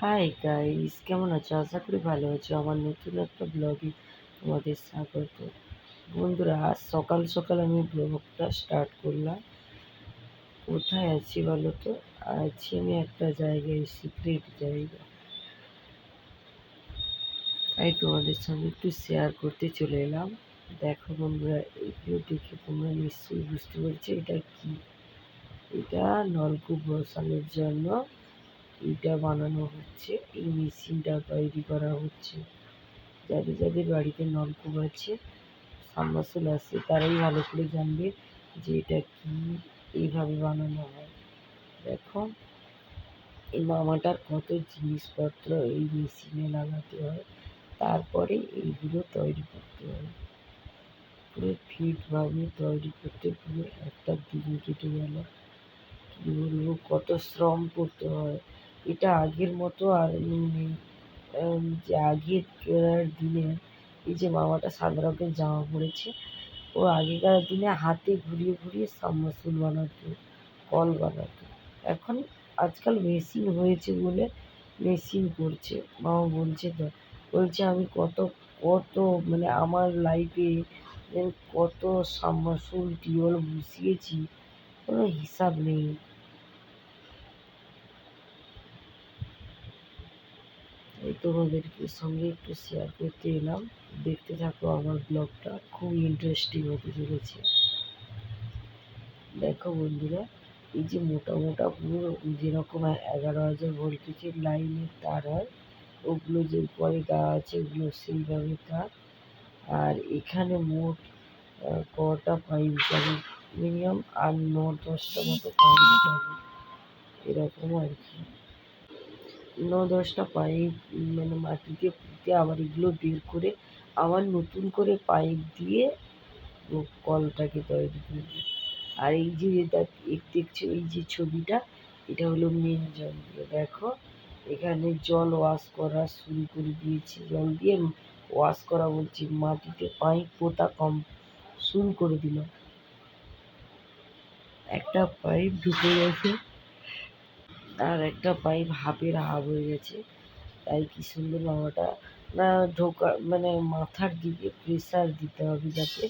Hi guys কেমন আছো? আশা করি ভালো আছো। আমার নতুন একটা ব্লগে তোমাদের স্বাগত। বন্ধুরা, আজ সকাল সকাল আমি ব্লগটা স্টার্ট করলাম। কোথায় আছি বলো তো? আছি আমি একটা জায়গায় সিক্রেট জায়গা। তাই তোমাদের সঙ্গে একটু শেয়ার করতে চলে এলাম। দেখো বন্ধুরা এগুলো দেখে তোমরা নিশ্চয়ই বুঝতে পারছ এটা কি? এটা নলকূপ বসানোর জন্য এটা বানানো হচ্ছে, এই মেশিনটা তৈরি করা হচ্ছে। যাদের যাদের বাড়িতে নলকূপ আছে সাবমার্সিবল আছে, তারাই ভালো করে জানবে যে এটা কি, এইভাবে বানানো হয়। দেখো, এই মামাটার কত জিনিসপত্র এই মেশিনে লাগাতে হয়, তারপরে এইগুলো তৈরি করতে হয়। পুরো ফিটভাবে তৈরি করতে পুরো একটা দিন কেটে গেল। কী বলব, কত শ্রম করতে হয়। এটা আগের মতো আর নেই। যে আগেকার দিনে এই যে মামাটা সাদা রঙের জামা পরেছে, ও আগেকার দিনে হাতে ঘুরিয়ে ঘুরিয়ে সাবমার্সিবল বানাতো, কল বানাতো। এখন আজকাল মেশিন হয়েছে বলে মেশিন করছে। মামা বলছে তো, বলছে আমি কত কত মানে আমার লাইফে কত সাবমার্সিবল টিউবওয়েল বসিয়েছি, কোনো হিসাব নেই। তোমাদেরকে সঙ্গে একটু শেয়ার করতে এলাম। দেখতে থাকো আমার ব্লগটা খুব ইন্টারেস্টিং হতে চলেছে। দেখো বন্ধুরা, এই যে মোটা মোটা পুরো যেরকম এগারো হাজার ভোল্টেজের লাইনের তার হয় ওগুলো যে উপরে দেওয়া আছে, ওগুলো সেইভাবে তার। আর এখানে মোট কটা পাইপ যাবে মিনিমাম আর ন দশটা মতো পাইপ যাবে এরকম আর কি। ন দশটা পাইপ মানে মাটিতে পুঁতে আবার এগুলো বের করে আবার নতুন করে পাইপ দিয়ে কলটাকে তৈরি করবে আর এই যে দেখছ, এই যে ছবিটা, এটা হলো মেন জলগুলো দেখো, এখানে জল ওয়াশ করা শুরু করে দিয়েছে। জল দিয়ে ওয়াশ করা বলছি, মাটিতে পাইপ পোতা কম, শুরু করে দিল একটা পাইপ ঢুকে গেছে। আর একটা পাইপ হাফের হাফ হয়ে গেছে। তাই কি সুন্দর মামাটা, না ঢোকা মানে মাথার দিকে প্রেসার দিতে হবে যাতে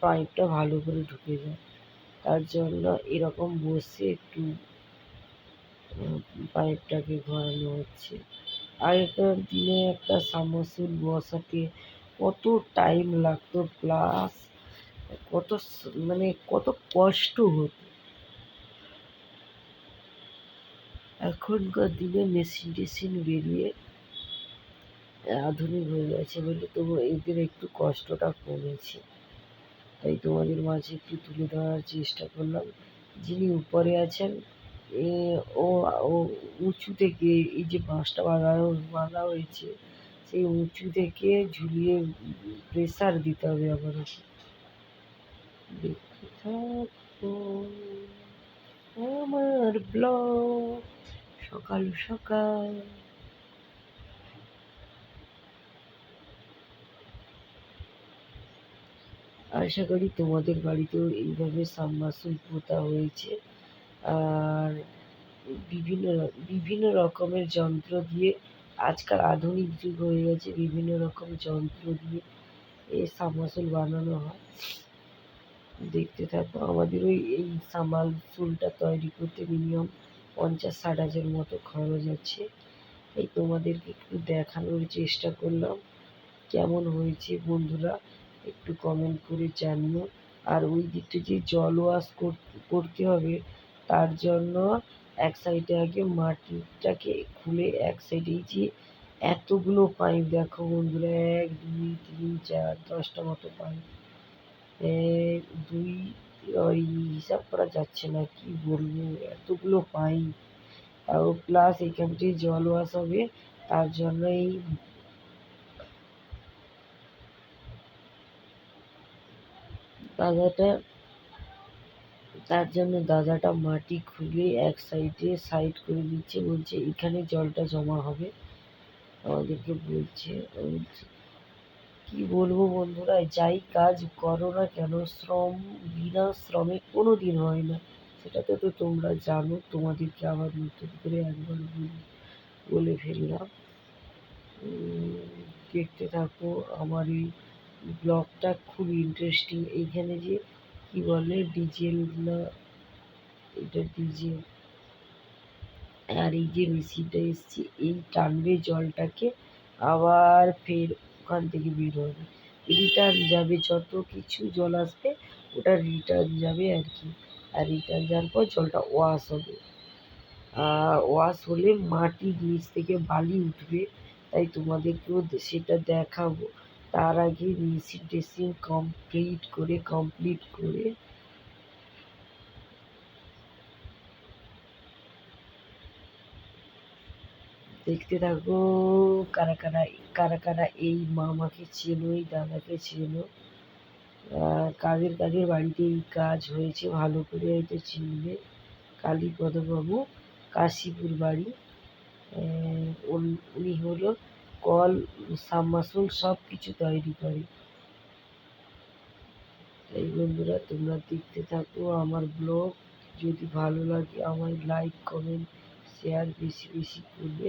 পাইপটা ভালো করে ঢুকে যায়। তার জন্য এরকম বসে একটু পাইপটাকে ঘোরানো হচ্ছে। আগেকার দিনে একটা সাবমার্সিবল বসাতে কত টাইম লাগতো প্লাস কত মানে কত কষ্ট হতো। এখনকার দিনে মেশিন টেশিন বেরিয়ে আধুনিক হয়ে গেছে বলে তবু এদের একটু কষ্টটা কমেছে। তাই তোমাদের মাঝে একটু তুলে ধরার চেষ্টা করলাম। যিনি উপরে আছেন ও উঁচু থেকে এই যে বাঁশটা বাঁধা বাঁধা হয়েছে, সেই উঁচু থেকে ঝুলিয়ে প্রেসার দিতে হবে আবার আমার ব্লগ সকাল সকাল। আশা করি তোমাদের বাড়িতেও এইভাবে সাবমার্সিবল পোতা হয়েছে। আর বিভিন্ন বিভিন্ন রকমের যন্ত্র দিয়ে আজকাল আধুনিক যুগ হয়ে গেছে, বিভিন্ন রকম যন্ত্র দিয়ে এই সাবমার্সিবল বানানো হয়। দেখতে থাকো, আমাদের ওই, এই সাবমার্সিবলটা তৈরি করতে মিনিমাম পঞ্চাশ, ষাট হাজার মতো খরচ আছে এই তোমাদেরকে একটু দেখানোর চেষ্টা করলাম, কেমন হয়েছে বন্ধুরা একটু কমেন্ট করে জানিও। আর ওই দিকটা যে জল ওয়াশ করতে হবে, তার জন্য এক সাইডে আগে মাটিটাকে খুলে এক সাইডে যে এতগুলো পাইপ দেখো বন্ধুরা, এক, দুই, তিন, চার, দশটা মতো পাইপ এক, দুই ওই হিসাব করা যাচ্ছে না, কি বলব? এতগুলো পাইপ তাও প্লাস এখান থেকে জল ওয়াশ হবে, তার জন্য এই দাদাটা, তার জন্য দাদাটা মাটি খুলে এক সাইডে সাইড করে দিচ্ছে, বলছে এখানে জলটা জমা হবে। আমাদেরকে বলছে কি বলব বন্ধুরা, যাই কাজ করো না কেন, শ্রম বিনা শ্রমে কোনো দিন হয় না। সেটা তো তোমরা জানো, তোমাদেরকে আবার নতুন করে একবার বলে ফেললাম। দেখতে থাকো, আমার এই ব্লগটা খুব ইন্টারেস্টিং এইখানে যে কি বলে, ডিজেল না, এটা ডিজেল। আর এই যে মেশিনটা এসছে, এই টানবে জলটাকে, আবার ফের ওখান থেকে বের হবে। রিটার্ন যাবে, যত কিছু জল আসবে, ওটা রিটার্ন যাবে আর কি। আর রিটার্ন যাওয়ার পর জলটা ওয়াশ হবে। আর ওয়াশ হলে মাটির নিচ থেকে বালি উঠবে। তাই তোমাদেরকেও সেটা দেখাবো। তার আগে মেশিন টেশিন কমপ্লিট করে কমপ্লিট করে দেখতে থাকো। কারা কারা কারা কারা এই মামাকে চেনো, এই দাদাকে চেনো? কাদের কাদের বাড়িতে এই কাজ হয়েছে? ভালো করে হয়তো চিনবে। কালীপদবাবু কাশীপুর বাড়ি। উনি হলো কল, সাবমার্সিবল সব কিছু তৈরি করে। এই বন্ধুরা, তোমরা দেখতে থাকো আমার ব্লগ। যদি ভালো লাগে আমায় লাইক, কমেন্ট, শেয়ার বেশি বেশি করবে।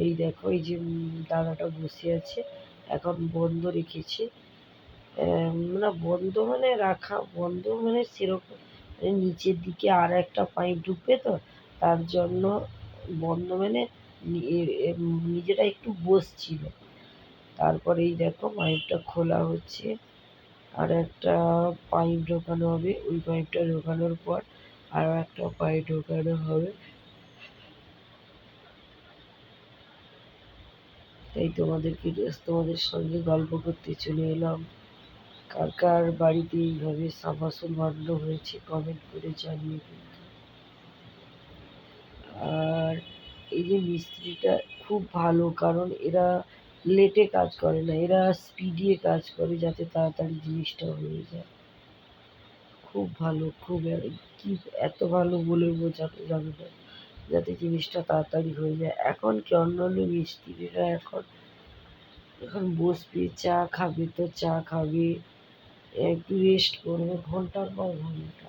এই দেখো, এই যে দাদাটা বসে আছে, এখন বন্ধ রেখেছে। না, বন্ধ মানে রাখা, বন্ধ মানে সেরকম মানে নিচের দিকে আর একটা পাইপ ঢুকবে তো, তার জন্য বন্ধ মানে নি- এ- এ- নিজেরা একটু বসছিল। তারপরে এই দেখো, পাইপটা খোলা হচ্ছে, আর একটা পাইপ ঢোকানো হবে, ওই পাইপটা ঢোকানোর পর আরও একটা পাইপ ঢোকানো হবে। তাই তোমাদেরকে তোমাদের সঙ্গে গল্প করতে চলে এলাম। কার কার বাড়িতে এইভাবে সাবাসন বানানো হয়েছে কমেন্ট করে জানিয়ে কিন্তু। আর এই যে মিস্ত্রিটা খুব ভালো, কারণ এরা লেটে কাজ করে না, এরা স্পিডিয়ে কাজ করে যাতে তাড়াতাড়ি জিনিসটা হয়ে যায়। খুব ভালো, খুব কি এত ভালো বলে বোঝানো যাবে না। যাতে জিনিসটা তাড়াতাড়ি হয়ে যায়। এখন কি অন্য অন্য মিস্ত্রিরা এখন এখন বসবে, চা খাবে তো চা খাবে, একটু রেস্ট করবে ঘণ্টার পর ঘণ্টা।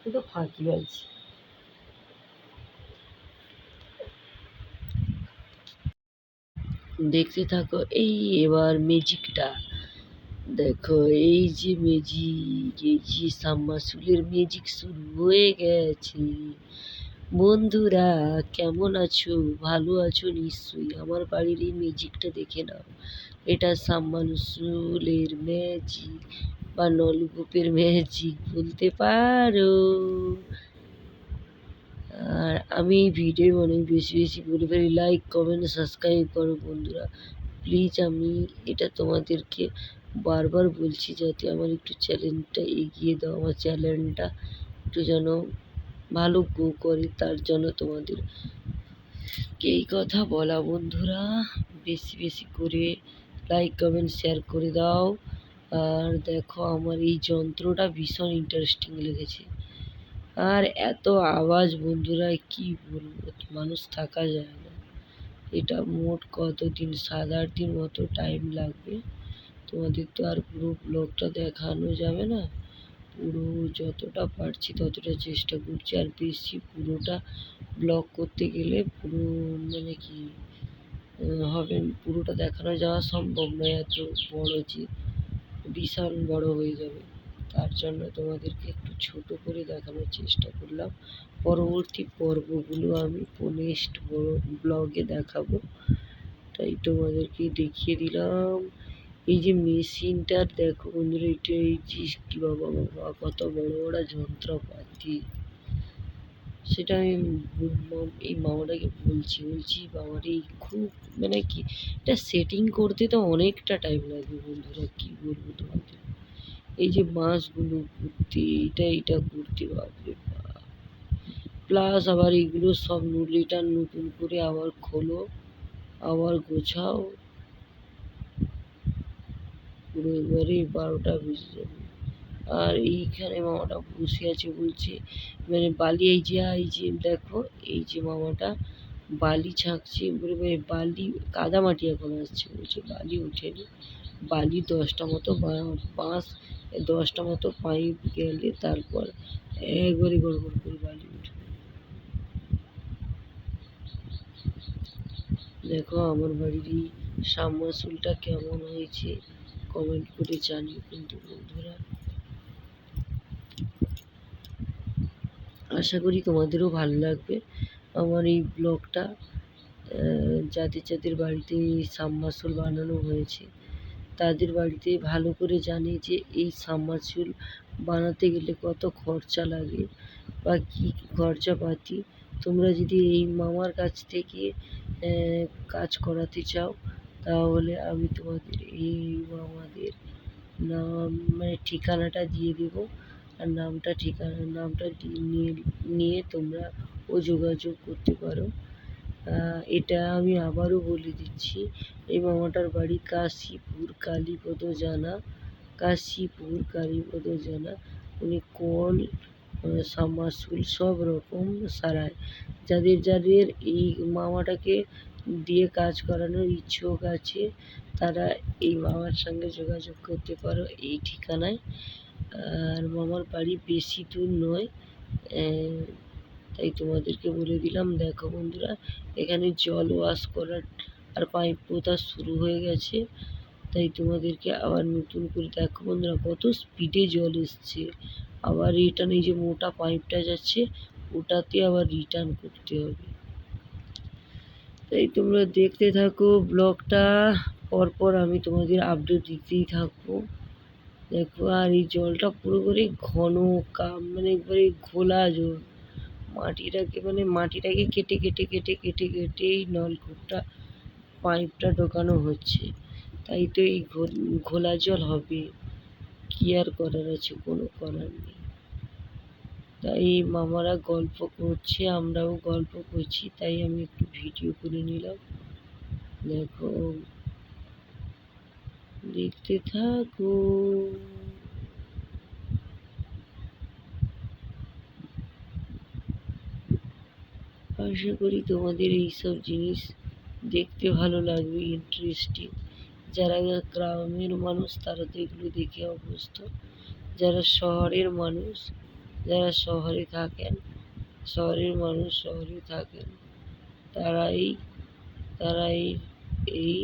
শুধু ফাঁকিবাজ দেখতে থাকো, এই এবার ম্যাজিকটা দেখো, এই যে ম্যাজিক এই যে সাবমার্সিবলের ম্যাজিক শুরু হয়ে গেছে। বন্ধুরা, কেমন আছো? ভালো আছো নিশ্চয়ই। আমার বাড়ির এই ম্যাজিকটা দেখে নাও। এটা সাবমার্সিবলের ম্যাজিক বা নলকূপের ম্যাজিক, বলতে পারো। আর আমি এই ভিডিও অনেক বেশি বেশি বলে ফেলি। লাইক কমেন্ট সাবস্ক্রাইব করো বন্ধুরা। প্লিজ আমি এটা তোমাদেরকে বারবার বলছি, যাতে আমার একটু চ্যানেলটা এগিয়ে দাও, আমার চ্যানেলটা একটু যেন ভালো গো করে, তার জন্য তোমাদের এই কথা বলা বন্ধুরা। বেশি বেশি করে লাইক কমেন্ট শেয়ার করে দাও। আর দেখো আমার এই যন্ত্রটা ভীষণ ইন্টারেস্টিং লেগেছে। আর এত আওয়াজ বন্ধুরা, কি বলব? মানুষ থাকা যায় না। এটা মোট কতদিন? সাত আট দিন মতো টাইম লাগবে। তোমাদের তো আর পুরো ব্লগটা দেখানো যাবে না। পুরো যতটা পারছি ততটা চেষ্টা করছি। আর বেশি পুরোটা ব্লগ করতে গেলে পুরো মানে কি হবে পুরোটা দেখানো যাওয়া সম্ভব নয়, এত বড় যে বিশাল বড় হয়ে যাবে। তার জন্য তোমাদেরকে একটু ছোট করে দেখানোর চেষ্টা করলাম। পরবর্তী পর্বগুলো আমি নেক্সট ব্লগে দেখাবো। তাই তোমাদেরকে দেখিয়ে দিলাম। এই যে মেশিনটার দেখো বন্ধুরা, এটা এই যে কি বাবা বাবা, কত বড় বড় যন্ত্রপাতি। সেটা আমি এই মামাটাকে বলছি বলছি, বাবার, এই খুব মানে কি, এটা সেটিং করতে তো অনেকটা টাইম লাগবে বন্ধুরা, কি বলব তোমাদের এই যে বাঁশগুলো করতে এটা এটা করতে, বাপরে বাপ। প্লাস আবার এগুলো সব রিটার্ন নতুন করে আবার খোলো, আবার গোছাও। এবারে বারোটা যাবে। আর এইখানে মামাটা বসে আছে বলছে মানে বালি, এই যে এই যে, দেখো, এই যে মামাটা বালি ছাঁকছে। বলে বলে বালি, কাদা মাটি এখন আসছে। বলছে, বালি ওঠেনি। বালি দশটা মতো বাঁশ, দশটা মতো পাইপ গেলে তারপর একবারে গড় গড় করে বালি উঠবে। দেখো, আমার বাড়ির এই সাবমার্সিবলটা কেমন হয়েছে। কমেন্ট করে জানি কিন্তু বন্ধুরা। আশা করি তোমাদেরও ভালো লাগবে আমার এই ব্লগটা। যাদের যাদের বাড়িতে সাবমার্সিবল বানানো হয়েছে, তাদের বাড়িতে ভালো করে জানে যে এই সাবমার্সিবল বানাতে গেলে কত খরচা লাগে বা কী খরচাপাতি। তোমরা যদি এই মামার কাছ থেকে কাজ করাতে চাও তাহলে আমি তোমাদের এই মামাদের নাম মানে ঠিকানাটা দিয়ে দেবো। আর নামটা ঠিকানা, নামটা নিয়ে নিয়ে তোমরা ও যোগাযোগ করতে পারো। এটা আমি আবারও বলে দিচ্ছি। এই মামাটার বাড়ি কাশীপুর, কালীপদ জানা। কাশীপুর, কালীপদ জানা। উনি কল সাবমার্সিবল সব রকম সারায়। যাদের যাদের এই মামাটাকে দিয়ে কাজ করানোর ইচ্ছুক আছে, তারা এই মামার সঙ্গে যোগাযোগ করতে পারো এই ঠিকানায়। আর মামার বাড়ি বেশি দূর নয় তাই তোমাদেরকে বলে দিলাম, দেখো বন্ধুরা, এখানে জল ওয়াশ করার আর পাইপ পোতা শুরু হয়ে গেছে। তাই তোমাদেরকে আবার নতুন করে দেখো বন্ধুরা, কত স্পিডে জল এসছে। আবার রিটার্ন এই যে মোটা পাইপটা যাচ্ছে, ওটাতে আবার রিটার্ন করতে হবে। তাই তোমরা দেখতে থাকো ব্লগটা, পরপর আমি তোমাদের আপডেট দিতেই থাকব। দেখো, আর এই জলটা পুরোপুরি ঘন কাম মানে একবারে ঘোলা জল। মাটিটাকে মানে মাটিটাকে কেটে কেটে কেটে কেটে কেটে এই নলকূপটা, পাইপটা ঢোকানো হচ্ছে। তাই তো এই ঘোলা জল হবে। কি আর করার আছে, কোনো করার নেই। তাই মামারা গল্প করছে, আমরাও গল্প করছি, তাই আমি একটু ভিডিও করে নিলাম। দেখো, দেখতে থাকো। আশা করি তোমাদের এইসব জিনিস দেখতে ভালো লাগবে ইন্টারেস্টিং যারা গ্রামের মানুষ, তারা তো এগুলো দেখে অভ্যস্ত। যারা শহরের মানুষ যারা শহরে থাকেন শহরের মানুষ শহরে থাকেন তারাই তারাই এই